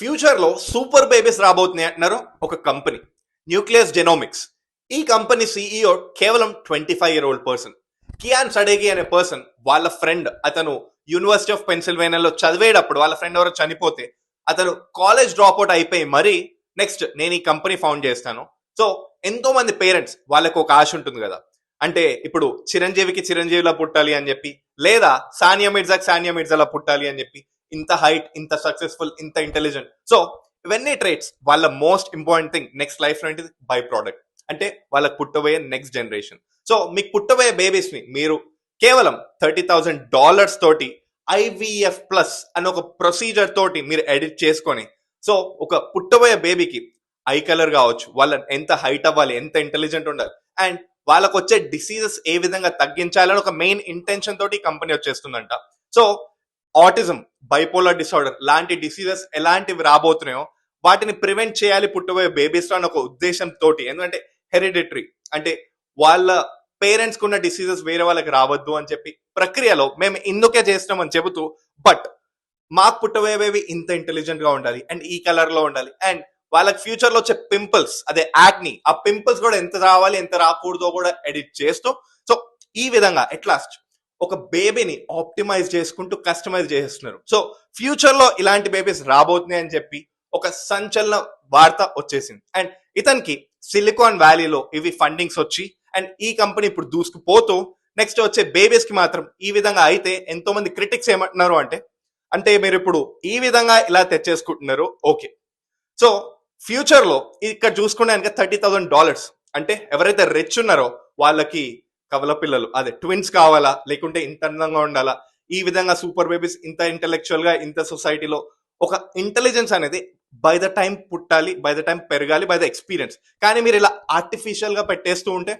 ఫ్యూచర్లో super babies రాబోతున్నాయి అంటున్నారు ఒక కంపెనీ న్యూక్లియస్ జెనోమిక్స్. ఈ కంపెనీ సిఇఓ కేవలం twenty five year old person. Kian Sadeghi అనే పర్సన్ వాళ్ళ ఫ్రెండ్ అతను యూనివర్సిటీ ఆఫ్ పెన్సిల్వేనియాలో చదివేటప్పుడు వాళ్ళ ఫ్రెండ్ ఎవరో చనిపోతే అతను కాలేజ్ డ్రాప్ అవుట్ అయిపోయి మరీ నెక్స్ట్ నేను ఈ కంపెనీ ఫౌండ్ చేస్తాను. సో ఎంతో మంది పేరెంట్స్ వాళ్ళకు ఒక ఆశ ఉంటుంది కదా. అంటే ఇప్పుడు చిరంజీవికి చిరంజీవిలా పుట్టాలి అని చెప్పి లేదా సానియా మిర్జాకి సానియా మిర్జాలా పుట్టాలి అని చెప్పి ఇంత హైట్ ఇంత సక్సెస్ఫుల్ ఇంత ఇంటెలిజెంట్ సో ఇవన్నీ ట్రేట్స్ వాళ్ళ మోస్ట్ ఇంపార్టెంట్ థింగ్ నెక్స్ట్ లైఫ్లో ఏంటిది? బై ప్రోడక్ట్ అంటే వాళ్ళకి పుట్టబోయే నెక్స్ట్ జనరేషన్ సో మీకు పుట్టబోయే బేబీస్ని మీరు కేవలం థర్టీ థౌసండ్ డాలర్స్ తోటి ఐవీఎఫ్ ప్లస్ అనే ఒక ప్రొసీజర్ తోటి మీరు ఎడిట్ చేసుకొని సో ఒక పుట్టబోయే బేబీకి ఐ కలర్ కావచ్చు వాళ్ళ ఎంత హైట్ అవ్వాలి ఎంత ఇంటెలిజెంట్ ఉండాలి అండ్ వాళ్ళకు వచ్చే డిసీజెస్ ఏ విధంగా తగ్గించాలని ఒక మెయిన్ ఇంటెన్షన్ తోటి కంపెనీ వచ్చేస్తుందంట. సో ఆటిజం బైపోలర్ డిసార్డర్ లాంటి డిసీజెస్ ఎలాంటివి రాబోతున్నాయో వాటిని ప్రివెంట్ చేయాలి పుట్టబోయే బేబీస్ అని ఒక ఉద్దేశం తోటి ఎందుకంటే హెరిడిటరీ అంటే వాళ్ళ పేరెంట్స్ కున్న డిసీజెస్ వేరే వాళ్ళకి రావద్దు అని చెప్పి ప్రక్రియలో మేము ఇందుకే చేస్తున్నామని చెబుతూ బట్ మాకు పుట్టబోయేవి ఇంత ఇంటెలిజెంట్గా ఉండాలి అండ్ ఈ కలర్లో ఉండాలి అండ్ వాళ్ళకి ఫ్యూచర్లో వచ్చే పింపుల్స్ అదే యాక్ని ఆ పింపుల్స్ కూడా ఎంత రావాలి ఎంత రాకూడదో కూడా ఎడిట్ చేస్తూ సో ఈ విధంగా ఎట్లాస్ట్ ఒక బేబీని ఆప్టిమైజ్ చేసుకుంటూ కస్టమైజ్ చేసేస్తున్నారు సో ఫ్యూచర్లో ఇలాంటి బేబీస్ రాబోతున్నాయి అని చెప్పి ఒక సంచలన వార్త వచ్చేసింది. అండ్ ఇతనికి సిలికాన్ వ్యాలీలో ఇవి ఫండింగ్స్ వచ్చి అండ్ ఈ కంపెనీ ఇప్పుడు దూసుకుపోతూ నెక్స్ట్ వచ్చే బేబీస్కి మాత్రం ఈ విధంగా అయితే ఎంతో మంది క్రిటిక్స్ ఏమంటున్నారు అంటే అంటే మీరు ఇప్పుడు ఈ విధంగా ఇలా తెచ్చేసుకుంటున్నారు ఓకే సో ఫ్యూచర్లో ఇక్కడ చూసుకునే థర్టీ థౌసండ్ డాలర్స్ అంటే ఎవరైతే రిచ్ ఉన్నారో వాళ్ళకి కవల పిల్లలు. అదే ట్విన్స్ కావాలా? లేకుంటే ఇంత అందంగా ఉండాలా? ఈ విధంగా సూపర్ బేబీస్ ఇంత ఇంటెలెక్చువల్గా ఇంత సొసైటీలో ఒక ఇంటెలిజెన్స్ అనేది బై ద టైం పుట్టాలి బై ద టైం పెరగాలి బై ద ఎక్స్పీరియన్స్ కానీ మీరు ఇలా ఆర్టిఫిషియల్గా పెట్టేస్తూ ఉంటే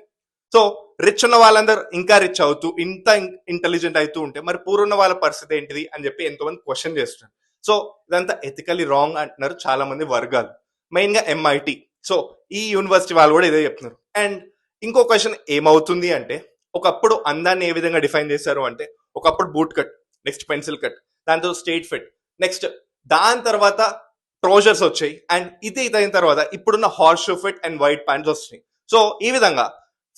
సో రిచ్ ఉన్న వాళ్ళందరూ ఇంకా రిచ్ అవుతూ ఇంత ఇంటెలిజెంట్ అవుతూ ఉంటే మరి పూర్ ఉన్న వాళ్ళ పరిస్థితి ఏంటిది అని చెప్పి ఎంతో మంది క్వశ్చన్ చేస్తున్నారు. సో ఇదంతా ఎథికలీ రాంగ్ అంటున్నారు చాలా మంది వర్గాలు. మెయిన్గా ఎంఐటి సో ఈ యూనివర్సిటీ వాళ్ళు కూడా ఇదే చెప్తున్నారు. అండ్ ఇంకో క్వశ్చన్ ఏమవుతుంది అంటే ఒకప్పుడు అందాన్ని ఏ విధంగా డిఫైన్ చేశారు అంటే ఒకప్పుడు boot cut next pencil cut దాంతో స్టేట్ ఫిట్ నెక్స్ట్ దాని తర్వాత ట్రోజర్స్ వచ్చాయి అండ్ ఇది ఇది అయిన తర్వాత ఇప్పుడున్న horse shoe fit and white pants వస్తున్నాయి. సో ఈ విధంగా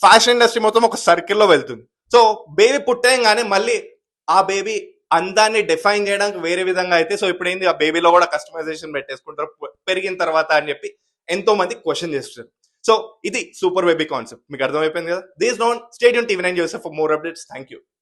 ఫ్యాషన్ ఇండస్ట్రీ మొత్తం ఒక సర్కిల్లో వెళ్తుంది. సో బేబీ పుట్టేయంగానే మళ్ళీ ఆ బేబీ అందాన్ని డిఫైన్ చేయడానికి వేరే విధంగా అయితే సో ఇప్పుడు ఏంది ఆ బేబీలో కూడా కస్టమైజేషన్ పెట్టేసుకుంటారు పెరిగిన తర్వాత అని చెప్పి ఎంతో మంది క్వశ్చన్ చేస్తున్నారు. సో ఇది సూపర్ బేబీ కాన్సెప్ట్ మీకు అర్థమైపోయింది కదా? దీస్ known stadium TV nine Joseph for more updates thank you